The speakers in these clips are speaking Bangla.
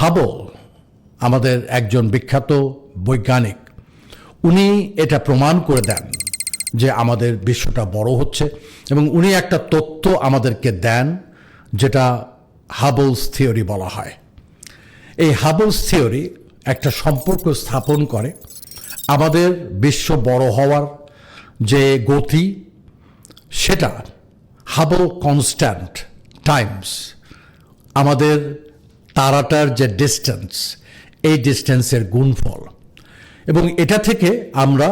হাবল আমাদের একজন বিখ্যাত বৈজ্ঞানিক, উনি এটা প্রমাণ করে দেন যে আমাদের বিশ্বটা বড় হচ্ছে এবং উনি একটা তথ্য আমাদেরকে দেন যেটা হাবলস থিওরি বলা হয়। এই হাবলস থিওরি একটা সম্পর্ক স্থাপন করে আমাদের বিশ্ব বড় হওয়ার যে গতি, সেটা হাবল কনস্ট্যান্ট টাইমস, আমাদের তারাটার যে ডিস্টেন্স এই ডিস্টেন্সের গুণফল। এবং এটা থেকে আমরা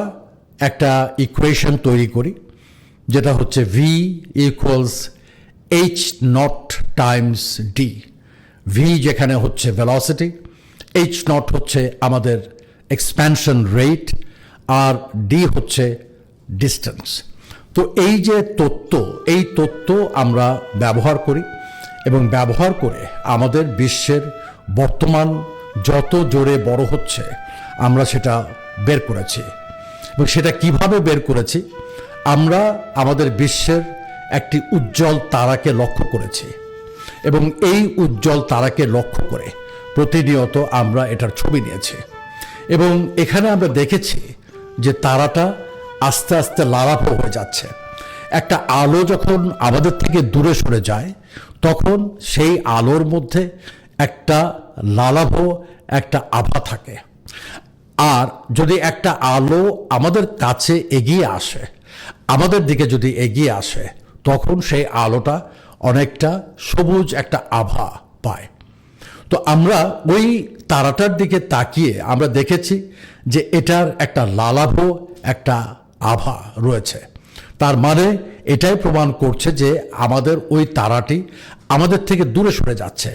একটা ইকুয়েশন তৈরি করি, যেটা হচ্ছে V equals H naught times D V যেখানে হচ্ছে ভেলোসিটি এইচ নট হচ্ছে আমাদের এক্সপ্যানশন রেট আর ডি হচ্ছে ডিস্টেন্স তো এই যে তত্ত্ব, এই তত্ত্ব আমরা ব্যবহার করি এবং ব্যবহার করে আমাদের বিশ্বের বর্তমান যত জোরে বড় হচ্ছে, আমরা সেটা বের করেছি। এবং সেটা কীভাবে বের করেছি? আমরা আমাদের বিশ্বের একটি উজ্জ্বল তারাকে লক্ষ্য করেছি। এবং এই উজ্জ্বল তারাকে লক্ষ্য করে প্রতিনিয়ত আমরা এটার ছবি নিয়েছি। এবং এখানে আমরা দেখেছি যে তারাটা আস্তে আস্তে লালাভ হয়ে যাচ্ছে। একটা আলো যখন আমাদের থেকে দূরে সরে যায়, তখন সেই আলোর মধ্যে একটা লালাভ, একটা আভা থাকে। আর যদি একটা আলো আমাদের কাছে এগিয়ে আসে, আমাদের দিকে যদি এগিয়ে আসে, তখন সেই আলোটা অনেকটা সবুজ একটা আভা পায়। তো আমরা ওই তারাটার দিকে তাকিয়ে আমরা দেখেছি যে এটার একটা লালাভ, একটা আভা রয়েছে। তার মানে এটাই প্রমাণ করছে যে আমাদের ওই তারাটি আমাদের থেকে দূরে সরে যাচ্ছে।